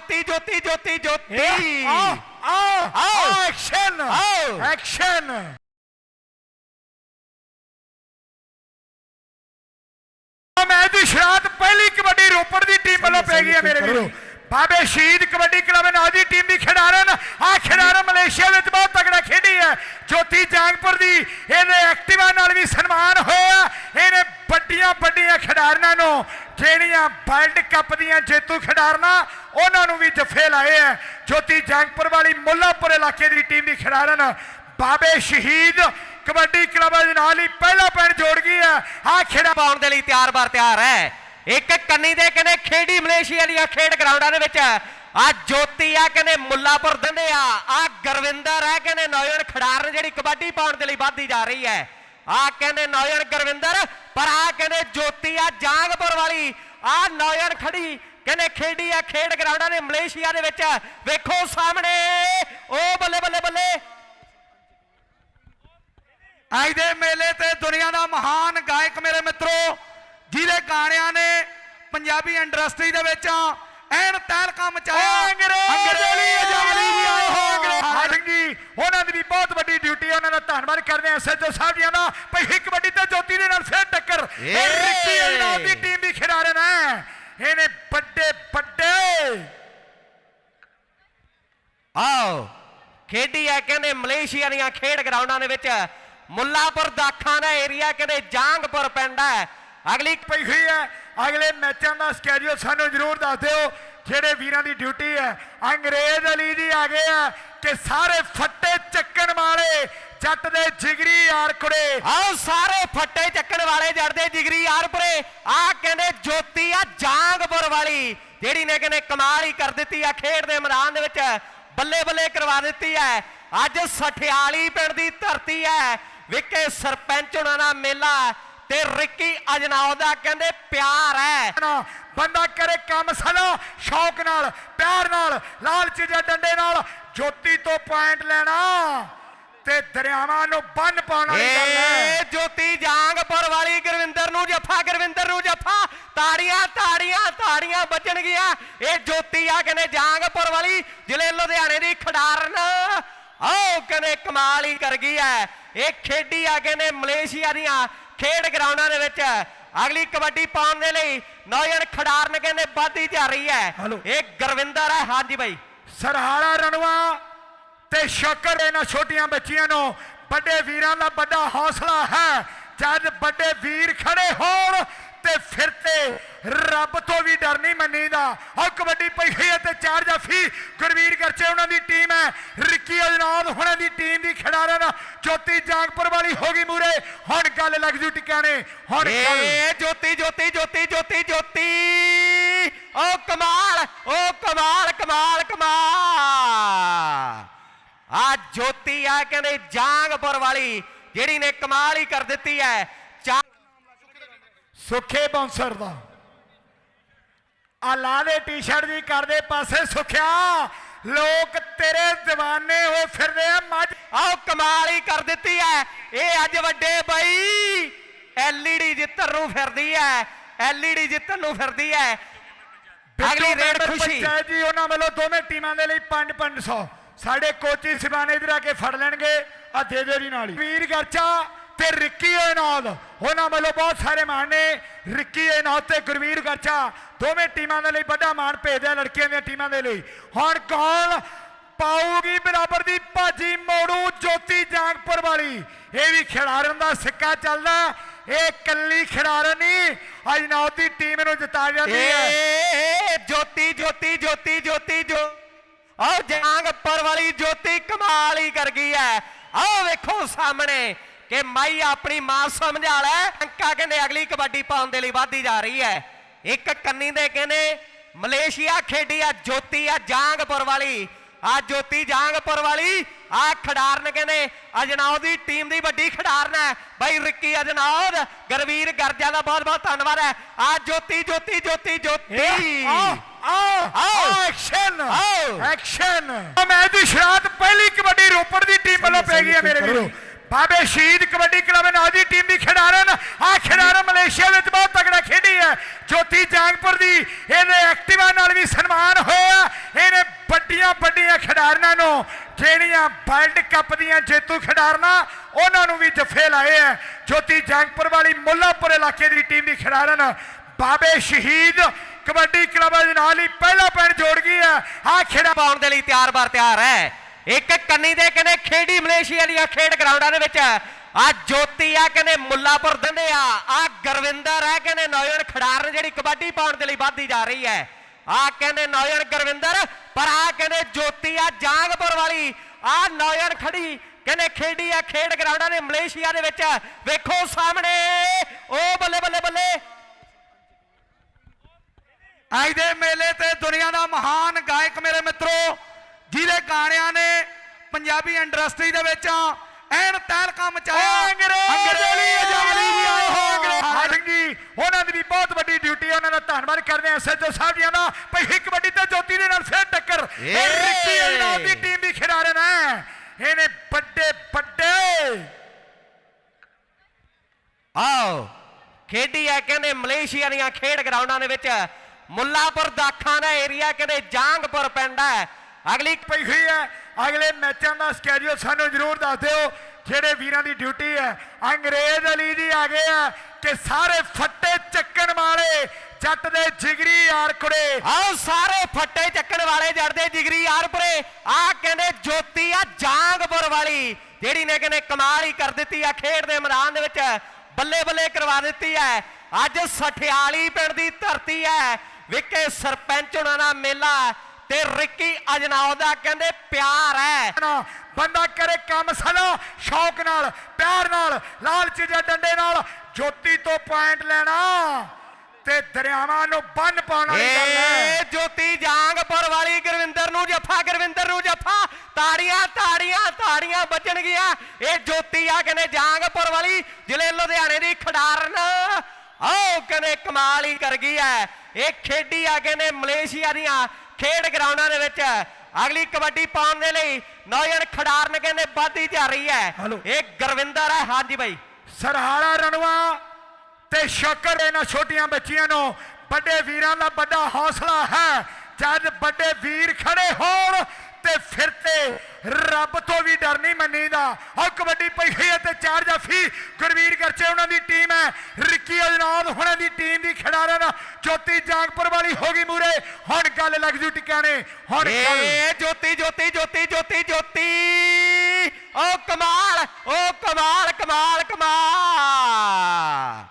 ਜੋਤੀ ਜੋਤੀ ਜੋਤੀ ਜੋਤੀ ਆ ਆ ਆਓ। ਐਕਸ਼ਨ ਆਓ। ਐਕਸ਼ਨ ਮੈਚ ਦੀ ਸ਼ਰਾਤ ਪਹਿਲੀ ਕਬੱਡੀ ਰੋਪੜ ਦੀ ਟੀਮ ਵੱਲੋਂ ਪੈ ਗਈ ਹੈ ਮੇਰੇ ਵੀਰੋ ਬਾਬੇ ਸ਼ਹੀਦ ਕਬੱਡੀ ਕਲੱਬ ਨਾਲ ਦੀ ਟੀਮ ਦੀ ਖਿਡਾਰਨ ਆ ਖਿਡਾਰਨ ਮਲੇਸ਼ੀਆ ਵਿੱਚ ਬਹੁਤ ਤਗੜਾ ਖੇਡੀ ਹੈ ਜੋਤੀ ਜਾਂਗਪੁਰ ਦੀ ਇਹਦੇ ਐਕਟਿਵਾ ਨਾਲ ਵੀ ਸਨਮਾਨ ਹੋਇਆ ਇਹਨੇ ਵੱਡੀਆਂ ਵੱਡੀਆਂ ਖਿਡਾਰਨਾਂ ਨੂੰ ਜਿਹੜੀਆਂ ਵਰਲਡ ਕੱਪ ਦੀਆਂ ਜੇਤੂ ਖਿਡਾਰਨਾਂ, ਉਹਨਾਂ ਨੂੰ ਵੀ ਜੱਫੇ ਲਾਏ ਹੈ ਜੋਤੀ ਜਾਂਗਪੁਰ ਵਾਲੀ ਮੁੱਲਾਪੁਰ ਇਲਾਕੇ ਦੀ ਟੀਮ ਦੀ ਖਿਡਾਰਨ, ਬਾਬੇ ਸ਼ਹੀਦ ਕਬੱਡੀ ਕਲੱਬ ਦੇ ਨਾਲ ਹੀ ਪਹਿਲਾ ਪੈਣ ਜੋੜ ਗਈ ਹੈ ਆ ਖਿਡਾ ਪਾਉਣ ਦੇ ਲਈ ਤਿਆਰ ਬਰ ਤਿਆਰ ਹੈ। ਇੱਕ ਕੰਨੀ ਦੇ ਕਹਿੰਦੇ ਖੇਡੀ ਮਲੇਸ਼ੀਆ ਦੀਆਂ ਖੇਡ ਗਰਾਊਂਡਾਂ ਦੇ ਵਿੱਚ ਆ ਜੋਤੀ ਆ ਕਹਿੰਦੇ ਮੁੱਲਾਪੁਰ ਦਿੰਦੇ ਆ। ਆ ਗੁਰਵਿੰਦਰ ਹੈ ਕਹਿੰਦੇ ਨੌਜਵਾਨ ਖਿਡਾਰਨ ਜਿਹੜੀ ਕਬੱਡੀ ਪਾਉਣ ਦੇ ਲਈ ਵੱਧਦੀ ਜਾ ਰਹੀ ਹੈ। ਆ ਕਹਿੰਦੇ ਨੌਜਵਾਨ ਗੁਰਵਿੰਦਰ ਪਰ ਆ ਕਹਿੰਦੇ ਜੋਤੀ ਆ ਜਾਂਗਪੁਰ ਵਾਲੀ ਆ ਨੌਜਵਾਨ ਖੜੀ ਕਹਿੰਦੇ ਖੇਡੀ ਆ ਖੇਡ ਗਰਾਊਂਡਾਂ ਦੇ ਮਲੇਸ਼ੀਆ ਦੇ ਵਿੱਚ। ਵੇਖੋ ਸਾਹਮਣੇ ਉਹ ਬੱਲੇ ਬੱਲੇ ਬੱਲੇ। ਅੱਜ ਦੇ ਮੇਲੇ ਤੇ ਦੁਨੀਆ ਦਾ ਮਹਾਨ ਗਾਇਕ ਮੇਰੇ ਮਿੱਤਰੋ ਜਿਹਦੇ ਗਾਣਿਆਂ ਨੇ ਪੰਜਾਬੀ ਇੰਡਸਟਰੀ ਦੇ ਵਿੱਚ ਐਨ ਤਹਿਲਕਾ ਮਚਾਇਆ ਅੰਗਰੇਜ਼ ਅੰਗਰੇਜ਼ੀ ਆਜ਼ਾਦੀ ਦੀ ਆਏ ਹੋ ਅੰਗਰੇਜ਼। ਹਾਂਜੀ ਉਹਨਾਂ ਦੀ ਵੀ ਬਹੁਤ ਵੱਡੀ ਡਿਊਟੀ ਹੈ ਉਹਨਾਂ ਦਾ ਧੰਨਵਾਦ ਕਰਦੇ ਹਾਂ ਐਸਐਚਓ ਸਾਹਿਬ ਜੀਆਂ ਦਾ ਭਈ ਇੱਕ ਕਬੱਡੀ ਤੇ ਜੋਤੀ ਦੇ ਨਾਲ ਫੇਰ ਟੱਕਰ। ਇਹ। ਰਿੱਕੀ ਦੀ ਟੀਮ ਵੀ ਖਿਡਾਰਨ ਹੈ। ਇਹਨੇ ਵੱਡੇ ਵੱਡੇ। ਆਓ। ਖੇਡੀ ਹੈ ਕਹਿੰਦੇ ਮਲੇਸ਼ੀਆ ਦੀਆਂ ਖੇਡ ਗਰਾਊਂਡਾਂ ਦੇ ਵਿੱਚ। ਮੁੱਲਾਪੁਰ ਦਾਖਾਂ ਦਾ ਏਰੀਆ ਕਹਿੰਦੇ ਜਾਂਗਪੁਰ ਪਿੰਡ ਹੈ। ਅਗਲੀ ਪਈ ਹੋਈ ਹੈ। ਅਗਲੇ ਮੈਚਾਂ ਦਾ ਸਕੇਜੂਲ ਸਾਨੂੰ ਜ਼ਰੂਰ ਦੱਸ ਦਿਓ। ਜਿਹੜੇ ਵੀਰਾਂ ਦੀ ਡਿਊਟੀ ਹੈ। ਅੰਗਰੇਜ਼ ਅਲੀ ਜੀ ਆ ਗਏ ਆ ਕਿ ਸਾਰੇ ਫੱਟੇ ਚੱਕਣ ਵਾਲੇ ਜੱਟ ਦੇ ਜਿਗਰੀ ਯਾਰ ਕੁੜੇ ਆਓ ਸਾਰੇ ਫੱਟੇ ਚੱਕਣ ਵਾਲੇ ਜੜਦੇ ਜਿਗਰੀ ਯਾਰਪੁਰੇ ਆ ਕਹਿੰਦੇ ਜੋਤੀ ਆ ਜਾਂਗਪੁਰ ਵਾਲੀ ਜਿਹੜੀ ਨੇ ਕਹਿੰਦੇ ਕਮਾਲ ਹੀ ਕਰ ਦਿੱਤੀ ਆ ਖੇਡ ਦੇ ਮੈਦਾਨ ਦੇ ਵਿੱਚ। ਬੱਲੇ ਬੱਲੇ ਕਰਵਾ ਦਿੱਤੀ ਹੈ ਅੱਜ ਸਠਿਆਲੀ ਪਿੰਡ ਦੀ ਧਰਤੀ ਹੈ ਵਿਕੇ ਸਰਪੰਚ ਉਹਨਾਂ ਦਾ ਮੇਲਾ ਤੇ ਰਿੱਕੀ ਅਜਨਾਉ ਦਾ ਕਹਿੰਦੇ ਪਿਆਰ ਹੈ। ਬੰਦਾ ਕਰੇ ਕੰਮ ਸਦਾ ਸ਼ੌਕ ਨਾਲ ਪਿਆਰ ਨਾਲ ਲਾਲਚ ਜਾਂ ਡੰਡੇ ਨਾਲ ਜੋਤੀ ਤੋਂ ਪੁਆਇੰਟ ਲੈਣਾ। ਤੇ ਦਰਿਆਵਾਂ ਨੂੰ ਬੰਨ ਪਾਉਣ ਵਾਲੀ ਗੱਲ ਹੈ। ਏ ਜੋਤੀ ਜਾਂਗਪੁਰ ਵਾਲੀ ਗੁਰਵਿੰਦਰ ਨੂੰ ਜੱਫਾ ਗੁਰਵਿੰਦਰ ਨੂੰ ਜੱਫਾ। ਤਾੜੀਆਂ ਤਾੜੀਆਂ ਤਾੜੀਆਂ ਵੱਜਣਗੀਆਂ ਇਹ ਜੋਤੀ ਆ ਕਹਿੰਦੇ ਜਾਂਗਪੁਰ ਵਾਲੀ ਜ਼ਿਲ੍ਹੇ ਲੁਧਿਆਣੇ ਦੀ ਖਿਡਾਰਨ। ਆਓ ਕਹਿੰਦੇ ਕਮਾਲ ਹੀ ਕਰ ਗਈ ਐ ਇਹ ਖੇਡੀ ਆ ਕਹਿੰਦੇ ਮਲੇਸ਼ੀਆ ਦੀਆਂ ਖੇਡ ਗਰਾਊਂਡਾਂ ਦੇ ਵਿੱਚ। ਅਗਲੀ ਕਬੱਡੀ ਪਾਉਣ ਦੇ ਲਈ ਨੌਜਵਾਨ ਖਿਡਾਰਨ ਕਹਿੰਦੇ ਵੱਧਦੀ ਜਾ ਰਹੀ ਹੈ। ਹੈਲੋ। ਇਹ ਗੁਰਵਿੰਦਰ ਹੈ। ਹਾਂਜੀ ਬਾਈ। ਸਰਹਾਰਾ ਰਣਵਾ ਤੇ ਸ਼ਕਰ ਇਹਨਾਂ ਛੋਟੀਆਂ ਬੱਚੀਆਂ ਨੂੰ ਵੱਡੇ ਵੀਰਾਂ ਦਾ ਵੱਡਾ ਹੌਸਲਾ ਹੈ। ਜਦ ਵੱਡੇ ਵੀਰ ਖੜੇ ਹੋਣ ਤੇ ਫਿਰ ਤੇ ਰੱਬ ਤੋਂ ਵੀ ਡਰ ਨਹੀਂ ਮੰਨੀਦਾ। ਆਹ ਕਬੱਡੀ ਪਈ ਹੈ ਤੇ ਚਾਰ ਜਾਫੀ। ਗੁਰਵੀਰ ਗਰਚੇ ਉਹਨਾਂ ਦੀ ਟੀਮ ਹੈ। ਰਿੱਕੀ ਅਜਨਾਦ ਹੁਣਾਂ ਦੀ ਟੀਮ ਦੀ ਖਿਡਾਰਨ ਜੋਤੀ ਜਾਂਗਪੁਰ ਵਾਲੀ ਹੋ ਗਈ ਮੂਰੇ। ਹੁਣ ਗੱਲ ਲੱਗ ਜੂ ਟਿਕਾਣੇ ਹੁਣ ਏ ਜੋਤੀ ਜੋਤੀ ਜੋਤੀ ਜੋਤੀ ਜੋਤੀ। ਓ ਕਮਾਲ ਓ ਕਮਾਲ ਕਮਾਲ ਕਮਾਲ। ਆ ਜੋਤੀ ਆ ਕਹਿੰਦੇ ਜਾਂਗਪੁਰ ਵਾਲੀ ਜਿਹੜੀ ਨੇ ਕਮਾਲ ਹੀ ਕਰ ਦਿੱਤੀ ਹੈ। ਸੁੱਖੇ ਬੌਂਸਰ ਦਾ। ਆ ਲਾ ਦੇ ਟੀ-ਸ਼ਰਟ ਦੀ ਕਰਦੇ ਪਾਸੇ ਸੁਖਿਆ। ਲੋਕ ਤੇਰੇ دیਵਾਨੇ ਹੋਏ ਫਿਰਦੇ ਆ ਮੱਝ। ਆਓ ਕਮਾਲ ਹੀ ਕਰ ਦਿੱਤੀ ਹੈ। ਇਹ ਅੱਜ ਵੱਡੇ ਬਾਈ ਐਲਈਡੀ ਜਿੱਤਣ ਨੂੰ ਫਿਰਦੀ ਹੈ। ਐਲਈਡੀ ਜਿੱਤਣ ਨੂੰ ਫਿਰਦੀ ਹੈ। ਅਗਲੀ ਰੇਡ ਖੁਸ਼ੀ। ਜੀ ਉਹਨਾਂ ਵੱਲੋਂ ਦੋਵੇਂ ਟੀਮਾਂ ਦੇ ਲਈ 5-500 ਸਾਡੇ ਕੋਚੀ ਸਿਬਾਨੇ ਇਧਰ ਆ ਕੇ ਫੜ ਲੈਣਗੇ। ਆ ਦੇ ਦੇ ਦੀ ਨਾਲ ਵੀਰ ਗਰਚਾ ਤੇ ਰਿੱਕੀ ਏਨਾਦ ਉਹਨਾਂ ਵੱਲੋਂ ਬਹੁਤ ਸਾਰੇ ਮਾਣ ਨੇ। ਰਿੱਕੀ ਏਨਾਦ ਤੇ ਗੁਰਵੀਰ ਗਰਚਾ। ਦੋਵੇਂ ਟੀਮਾਂ ਦੇ ਲਈ ਵੱਡਾ ਮਾਣ ਭੇਜਦੇ ਲੜਕੀਆਂ ਦੀਆਂ ਟੀਮਾਂ ਦੇ ਲਈ। ਹੁਣ ਕੌਣ ਪਾਊਗੀ ਬਰਾਬਰ ਦੀ ਭਾਜੀ ਮੋੜੂ ਜੋਤੀ ਜਾਂਗਪੁਰ ਵਾਲੀ। ਇਹ ਵੀ ਖਿਡਾਰਨ ਦਾ ਸਿੱਕਾ ਚੱਲਦਾ। ਇਹ ਕੱਲੀ ਖਿਡਾਰਨ ਨਹੀਂ ਅਜਨੌਤ ਦੀ ਟੀਮ ਨੂੰ ਜਿਤਾ ਜਾਂਦੀ। ਹੈ ਜੋਤੀ ਜੋਤੀ ਜੋਤੀ ਜੋਤੀ, ਜੋ ਆਓ ਜਾਂਗਪੁਰ ਵਾਲੀ ਜੋਤੀ ਕਮਾਲ ਹੀ ਕਰ ਗਈ ਹੈ ਆਓ ਵੇਖੋ ਸਾਹਮਣੇ ਕਿ ਮਾਈ ਆਪਣੀ ਮਾਂ ਸਮਝਾ ਲੈ ਅੰਕਾ ਕਹਿੰਦੇ ਅਗਲੀ ਕਬੱਡੀ ਪਾਉਣ ਦੇ ਲਈ ਵਧਦੀ ਜਾ ਰਹੀ ਹੈ ਇੱਕ ਕੰਨੀ ਦੇ ਕਹਿੰਦੇ ਮਲੇਸ਼ੀਆ ਖੇਡੀ ਆ ਜੋਤੀ ਆ ਜਾਂਗਪੁਰ ਵਾਲੀ ਆ ਜੋਤੀ ਜਾਂਗਪੁਰ ਵਾਲੀ ਆ ਖਿਡਾਰਨ ਕਹਿੰਦੇ ਅਜਨਾਉ ਦੀ ਟੀਮ ਦੀ ਵੱਡੀ ਖਿਡਾਰਨ ਹੈ ਬਾਈ ਰਿੱਕੀ ਅਜਨਾਉਦ ਗਰਵੀਰ ਗਰਜਾ ਦਾ ਬਹੁਤ ਬਹੁਤ ਧੰਨਵਾਦ ਹੈ ਆ ਜੋਤੀ ਜੋਤੀ ਜੋਤੀ ਜੋਤੀ ਆ ਆ। ਐਕਸ਼ਨ ਆਓ। ਐਕਸ਼ਨ ਮੈਚ ਦੀ ਸ਼ਰਾਤ ਪਹਿਲੀ ਕਬੱਡੀ ਰੋਪੜ ਦੀ ਟੀਮ ਵੱਲੋਂ ਪੈ ਗਈ ਹੈ ਮੇਰੇ ਵੀਰੋ। ਬਾਬੇ ਸ਼ਹੀਦ ਕਬੱਡੀ ਕਲੱਬ ਨਾਲ ਦੀ ਟੀਮ ਦੀ ਖਿਡਾਰਨ। ਆ ਖਿਡਾਰਨ ਮਲੇਸ਼ੀਆ ਵਿੱਚ ਬਹੁਤ ਤਗੜਾ ਖੇਡੀ ਹੈ ਜੋਤੀ ਜਾਂਗਪੁਰ ਦੀ ਇਹਦੇ ਐਕਟਿਵਾ ਨਾਲ ਵੀ ਸਨਮਾਨ ਹੋਇਆ। ਵੱਡੀਆਂ ਵੱਡੀਆਂ ਖਿਡਾਰਨਾਂ ਨੂੰ, ਜਿਹੜੀਆਂ ਵਰਲਡ ਕੱਪ ਦੀਆਂ ਜੇਤੂ ਖਿਡਾਰਨਾਂ, ਉਹਨਾਂ ਨੂੰ ਵੀ ਜੱਫੇ ਲਾਏ ਹੈ ਜੋਤੀ ਜੰਗਪੁਰ ਵਾਲੀ ਮੁੱਲਾਪੁਰ ਇਲਾਕੇ ਦੀ ਟੀਮ ਦੀ ਖਿਡਾਰਨ। ਬਾਬੇ ਸ਼ਹੀਦ ਕਬੱਡੀ ਕਲੱਬ ਦੇ ਨਾਲ ਹੀ ਪਹਿਲਾ ਪੈਣ ਜੋੜ ਗਈ ਹੈ। ਆ ਖਿਡਾ ਪਾਉਣ ਦੇ ਲਈ ਤਿਆਰ ਬਰ ਤਿਆਰ ਹੈ। ਇੱਕ ਕੰਨੀ ਦੇ ਕਹਿੰਦੇ ਖੇਡੀ ਮਲੇਸ਼ੀਆ ਦੀਆਂ ਖੇਡ ਗਰਾਊਂਡਾਂ ਦੇ ਵਿੱਚ ਆ ਜੋਤੀ ਆ ਕਹਿੰਦੇ ਮੁੱਲਾਪੁਰ ਦੰਦੇ ਆ। ਆ ਗੁਰਵਿੰਦਰ ਹੈ ਕਹਿੰਦੇ ਨੌਜਵਾਨ ਖਿਡਾਰਨ ਜਿਹੜੀ ਕਬੱਡੀ ਪਾਉਣ ਦੇ ਲਈ ਵੱਧਦੀ ਜਾ ਰਹੀ ਹੈ। ਆ ਕਹਿੰਦੇ ਨੌਜਵਾਨ ਗੁਰਵਿੰਦਰ, ਪਰ ਆ ਕਹਿੰਦੇ ਜੋਤੀ ਆ ਜਾਂਗਪੁਰ ਵਾਲੀ। ਆ ਨੌਜਵਾਨ ਖੜੀ ਕਹਿੰਦੇ ਖੇਡੀ ਆ ਖੇਡ ਗਰਾਊਂਡਾਂ ਦੇ ਮਲੇਸ਼ੀਆ ਦੇ ਵਿੱਚ। ਵੇਖੋ ਸਾਹਮਣੇ, ਉਹ ਬੱਲੇ ਬੱਲੇ ਬੱਲੇ। ਅੱਜ ਦੇ ਮੇਲੇ ਤੇ ਦੁਨੀਆ ਦਾ ਮਹਾਨ ਗਾਇਕ ਮੇਰੇ ਮਿੱਤਰੋ ਜਿਹਦੇ ਗਾਣਿਆਂ ਨੇ ਪੰਜਾਬੀ ਇੰਡਸਟਰੀ ਦੇ ਵਿੱਚ ਐਨ ਤਹਿਲਕਾ ਮਚਾਇਆ। ਅੰਗਰੇਜ਼ੀ ਆਜ਼ਾਦੀ ਦੀ ਆਏ ਹੋ। ਅੰਗਰੇਜ਼। ਹਾਂਜੀ ਉਹਨਾਂ ਦੀ ਵੀ ਬਹੁਤ ਵੱਡੀ ਡਿਊਟੀ ਉਹਨਾਂ ਦਾ ਧੰਨਵਾਦ ਕਰਦੇ ਹਾਂ ਐਸਐਚਓ ਸਾਹਿਬ ਜੀਆਂ ਦਾ। ਭਈ ਇੱਕ ਕਬੱਡੀ ਤੇ ਜੋਤੀ ਦੇ ਨਾਲ ਫੇਰ ਟੱਕਰ। ਇਹ। ਰਿੱਕੀ ਦੀ ਟੀਮ ਦੀ ਖਿਡਾਰਨ ਹੈ ਇਹਨੇ ਵੱਡੇ ਵੱਡੇ। ਆਓ। ਖੇਡੀ ਹੈ ਕਹਿੰਦੇ ਮਲੇਸ਼ੀਆ ਦੀਆਂ ਖੇਡ ਗਰਾਊਂਡਾਂ ਦੇ ਵਿੱਚ ਮੁੱਲਾਪੁਰ ਦਾਖਾਂ ਦਾ ਏਰੀਆ ਕਹਿੰਦੇ ਜਾਂਗਪੁਰ ਪਿੰਡ ਹੈ? ਅਗਲੀ ਪਈ ਹੋਈ ਹੈ। ਅਗਲੇ ਮੈਚਾਂ ਦਾ ਸਕੇਜੂਲ ਸਾਨੂੰ ਜ਼ਰੂਰ ਦੱਸ ਦਿਓ। ਜਿਹੜੇ ਵੀਰਾਂ ਦੀ ਡਿਊਟੀ ਹੈ, ਅੰਗਰੇਜ਼ ਅਲੀ ਜੀ ਆ ਗਏ ਆ ਕਿ ਸਾਰੇ ਫੱਟੇ ਚੱਕਣ ਵਾਲੇ ਜੱਟ ਦੇ ਜਿਗਰੀ ਯਾਰ ਕੁੜੇ। ਆਓ, ਸਾਰੇ ਫੱਟੇ ਚੱਕਣ ਵਾਲੇ ਜੜਦੇ ਜਿਗਰੀ ਯਾਰਪੁਰੇ ਆ ਕਹਿੰਦੇ ਜੋਤੀ ਆ ਜਾਂਗਪੁਰ ਵਾਲੀ, ਜਿਹੜੀ ਨੇ ਕਹਿੰਦੇ ਕਮਾਲ ਹੀ ਕਰ ਦਿੱਤੀ ਆ ਖੇਡ ਦੇ ਮੈਦਾਨ ਦੇ ਵਿੱਚ। ਬੱਲੇ ਬੱਲੇ ਕਰਵਾ ਦਿੱਤੀ ਹੈ। ਅੱਜ ਸਠਿਆਲੀ ਪਿੰਡ ਦੀ ਧਰਤੀ ਹੈ। ਵਿਕੇ ਸਰਪੰਚ ਉਹਨਾਂ ਦਾ ਮੇਲਾ ਤੇ ਰਿੱਕੀ ਅਜਨਾਉ ਦਾ ਕਹਿੰਦੇ ਪਿਆਰ ਹੈ। ਬੰਦਾ ਕਰੇ ਕੰਮ ਸਦਾ ਸ਼ੌਕ ਨਾਲ ਪਿਆਰ ਨਾਲ ਲਾਲਚ ਜਾਂ ਡੰਡੇ ਨਾਲ ਜੋਤੀ ਤੋਂ ਪੁਆਇੰਟ ਲੈਣਾ ਤੇ ਦਰਿਆਵਾਂ ਨੂੰ ਬੰਨ ਪਾਉਣ ਵਾਲੀ ਗੱਲ ਹੈ। ਜੋਤੀ ਜਾਂਗਪੁਰ ਵਾਲੀ ਗੁਰਵਿੰਦਰ ਨੂੰ ਜੱਫਾ ਗੁਰਵਿੰਦਰ ਨੂੰ ਜੱਫਾ ਤਾੜੀਆਂ ਤਾੜੀਆਂ ਤਾੜੀਆਂ ਵੱਜਣਗੀਆਂ ਇਹ ਜੋਤੀ ਆ ਕਹਿੰਦੇ ਜਾਂਗਪੁਰ ਵਾਲੀ ਜ਼ਿਲ੍ਹੇ ਲੁਧਿਆਣੇ ਦੀ ਖਿਡਾਰਨ। ਆਓ ਕਹਿੰਦੇ ਕਮਾਲ ਹੀ ਕਰ ਗਈ ਐ ਇਹ ਖੇਡੀ ਆ ਕਹਿੰਦੇ ਮਲੇਸ਼ੀਆ ਦੀਆਂ ਖੇਡ ਗਰਾਊਂਡਾਂ ਦੇ ਵਿੱਚ। ਅਗਲੀ ਕਬੱਡੀ ਪਾਉਣ ਦੇ ਲਈ ਨੌਜਵਾਨ ਖਿਡਾਰਨ ਕਹਿੰਦੇ ਵੱਧਦੀ ਜਾ ਰਹੀ ਹੈ। ਇਹ ਗੁਰਵਿੰਦਰ ਹੈ ਹਾਂਜੀ ਬਾਈ। ਸਰਹਾਰਾ ਰਣਵਾ ਤੇ ਸ਼ਕਰ ਇਹਨਾਂ ਛੋਟੀਆਂ ਬੱਚੀਆਂ ਨੂੰ ਵੱਡੇ ਵੀਰਾਂ ਦਾ ਵੱਡਾ ਹੌਸਲਾ ਹੈ। ਜਦ ਵੱਡੇ ਵੀਰ ਖੜੇ ਹੋਣ ਤੇ ਫਿਰ ਤੇ ਰੱਬ ਤੋਂ ਵੀ ਡਰ ਨਹੀਂ ਮੰਨੀਦਾ। ਆਹ ਕਬੱਡੀ ਪਈ ਹੈ ਤੇ ਚਾਰ ਜਾਫੀ। ਗੁਰਵੀਰ ਗਰਚੇ ਉਹਨਾਂ ਦੀ ਟੀਮ ਹੈ। ਰਿੱਕੀ ਅਜਨਾਦ ਹੁਣਾਂ ਦੀ ਟੀਮ ਦੀ ਖਿਡਾਰਨ ਜੋਤੀ ਜਾਂਗਪੁਰ ਵਾਲੀ ਹੋ ਗਈ ਮੂਰੇ। ਹੁਣ ਗੱਲ ਲੱਗ ਜੂ ਟਿਕਾਣੇ ਹੁਣ ਗੱਲ ਏ ਜੋਤੀ ਜੋਤੀ ਜੋਤੀ ਜੋਤੀ ਜੋਤੀ। ਓ ਕਮਾਲ ਓ ਕਮਾਲ ਕਮਾਲ ਕਮਾਲ।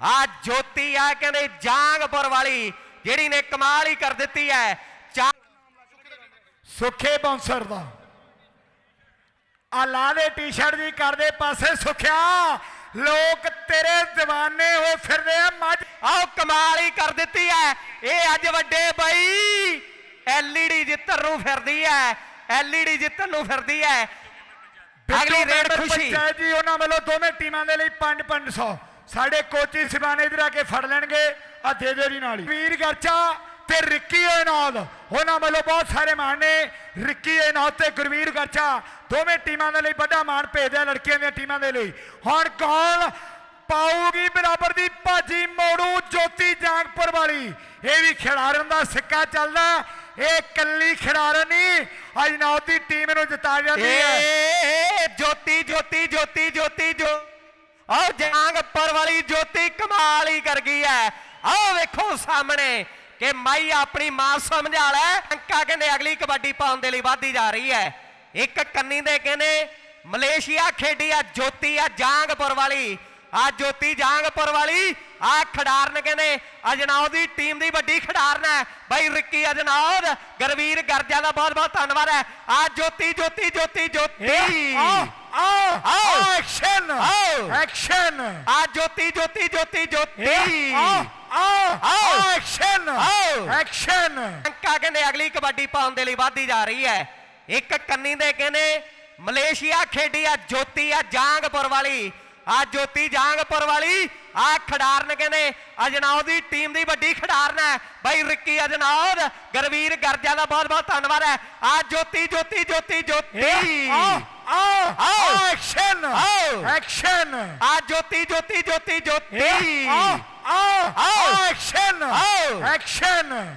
ਆ ਜੋਤੀ ਆ ਕਹਿੰਦੇ ਜਾਂਗਪੁਰ ਵਾਲੀ ਜਿਹੜੀ ਨੇ ਕਮਾਲ ਹੀ ਕਰ ਦਿੱਤੀ ਹੈ। ਚਾ ਸੁੱਖੇ ਬੌਂਸਰ ਦਾ। ਆ ਲਾ ਦੇ ਟੀ-ਸ਼ਰਟ ਦੀ ਕਰਦੇ ਪਾਸੇ ਸੁਖਿਆ। ਲੋਕ ਤੇਰੇ دیਵਾਨੇ ਹੋਏ ਫਿਰਦੇ ਆ ਮੱਝ। ਆਓ ਕਮਾਲ ਹੀ ਕਰ ਦਿੱਤੀ ਹੈ ਇਹ ਅੱਜ ਵੱਡੇ ਬਈ। ਐਲਈਡੀ ਜਿੱਤਣ ਨੂੰ ਫਿਰਦੀ ਹੈ ਐਲਈਡੀ ਜਿੱਤਣ ਨੂੰ ਫਿਰਦੀ ਹੈ ਅਗਲੀ ਰੇਡ ਖੁਸ਼ੀ। ਪੰਚਾਇਤ ਜੀ ਉਹਨਾਂ ਵੱਲੋਂ ਦੋਵੇਂ ਟੀਮਾਂ ਦੇ ਲਈ 5-500 ਸਾਡੇ ਕੋਚੀ ਸਿਬਾਨੇ ਇਧਰ ਆ ਕੇ ਫੜ ਲੈਣਗੇ। ਆ ਦੇ ਦੇ ਦੀ ਨਾਲ। ਹੀ ਵੀਰ ਗਰਚਾ ਤੇ ਰਿੱਕੀ ਨਾਲ। ਉਹਨਾਂ ਵੱਲੋਂ ਬਹੁਤ ਸਾਰੇ ਮਾਣ ਨੇ। ਰਿੱਕੀ ਨਾਲ ਤੇ ਗੁਰਵੀਰ ਗਰਚਾ, ਦੋਵੇਂ ਟੀਮਾਂ ਦੇ ਲਈ ਵੱਡਾ ਮਾਣ ਭੇਜਦੇ ਲੜਕੀਆਂ ਦੀਆਂ ਟੀਮਾਂ ਦੇ ਲਈ। ਹੁਣ ਕੌਣ ਪਾਊਗੀ ਬਰਾਬਰ ਦੀ ਭਾਜੀ ਮੋੜੂ ਜੋਤੀ ਜਾਂਗਪੁਰ ਵਾਲੀ। ਇਹ ਵੀ ਖਿਡਾਰਨ ਦਾ ਸਿੱਕਾ ਚੱਲਦਾ। ਇਹ ਕੱਲੀ ਖਿਡਾਰਨ ਨਹੀਂ ਅਜਨੌਤ ਦੀ ਟੀਮ ਨੂੰ ਜਿਤਾ ਜਾਂਦੀ ਹੈ। ਜੋਤੀ ਜੋਤੀ ਜੋਤੀ ਜੋਤੀ, ਜੋ। ਆਹ ਜਾਂਗਪੁਰ ਵਾਲੀ ਜੋਤੀ ਕਮਾਲ ਹੀ ਕਰ ਗਈ ਹੈ। ਆਹ ਵੇਖੋ ਸਾਹਮਣੇ। ਕਿ ਮਾਈ ਆਪਣੀ ਮਾਂ ਸਮਝਾ ਲੈ। ਅੰਕਾ ਕਹਿੰਦੇ ਅਗਲੀ ਕਬੱਡੀ ਪਾਉਣ ਦੇ ਲਈ ਵਧਦੀ ਜਾ ਰਹੀ ਹੈ। ਇੱਕ ਕੰਨੀ ਦੇ ਕਹਿੰਦੇ, ਮਲੇਸ਼ੀਆ ਖੇਡੀ ਆ ਜੋਤੀ ਆ ਜਾਂਗਪੁਰ ਵਾਲੀ। ਆ ਜੋਤੀ ਜਾਂਗਪੁਰ ਵਾਲੀ, ਆ ਖਿਡਾਰਨ ਕਹਿੰਦੇ, ਅਜਨਾਉ ਦੀ ਟੀਮ ਦੀ ਵੱਡੀ ਖਿਡਾਰਨ ਹੈ। ਬਾਈ ਰਿੱਕੀ ਅਜਨਾਉਦ ਗਰਵੀਰ ਗਰਜਾ ਦਾ ਬਹੁਤ ਬਹੁਤ ਧੰਨਵਾਦ ਹੈ। ਆ ਜੋਤੀ ਜੋਤੀ ਜੋਤੀ ਜੋਤੀ। ਆ ਆ ਆਓ। ਐਕਸ਼ਨ ਆਓ। ਐਕਸ਼ਨ ਆ ਜੋਤੀ ਜੋਤੀ ਜੋਤੀ ਜੋਤੀ। ਆ ਆ ਆਓ। ਐਕਸ਼ਨ ਆਓ। ਐਕਸ਼ਨ ਅੰਕਾ ਕਹਿੰਦੇ ਅਗਲੀ ਕਬੱਡੀ ਪਾਉਣ ਦੇ ਲਈ ਵਧਦੀ ਜਾ ਰਹੀ ਹੈ। ਇੱਕ ਕੰਨੀ ਦੇ ਕਹਿੰਦੇ ਮਲੇਸ਼ੀਆ ਖੇਡੀ ਆ ਜੋਤੀ ਆ ਜਾਂਗਪੁਰ ਵਾਲੀ। ਆ ਜੋਤੀ ਜਾਂਗਪੁਰ ਵਾਲੀ ਆ ਖਿਡਾਰਨ ਕਹਿੰਦੇ ਅਜਨਾਉ ਦੀ ਟੀਮ ਦੀ ਵੱਡੀ ਖਿਡਾਰਨ ਹੈ। ਬਾਈ ਰਿੱਕੀ ਅਜਨਾਉਦ ਗਰਵੀਰ ਗਰਜਾ ਦਾ ਬਹੁਤ ਬਹੁਤ ਧੰਨਵਾਦ ਹੈ। ਆ ਜੋਤੀ ਜੋਤੀ ਜੋਤੀ ਜੋਤੀ। ਆ ਆ ਆਓ। ਐਕਸ਼ਨ ਆਓ। ਐਕਸ਼ਨ ਆ ਜੋਤੀ ਜੋਤੀ ਜੋਤੀ ਜੋਤੀ ਆ ਆ ਆਓ। ਐਕਸ਼ਨ ਆਓ। ਐਕਸ਼ਨ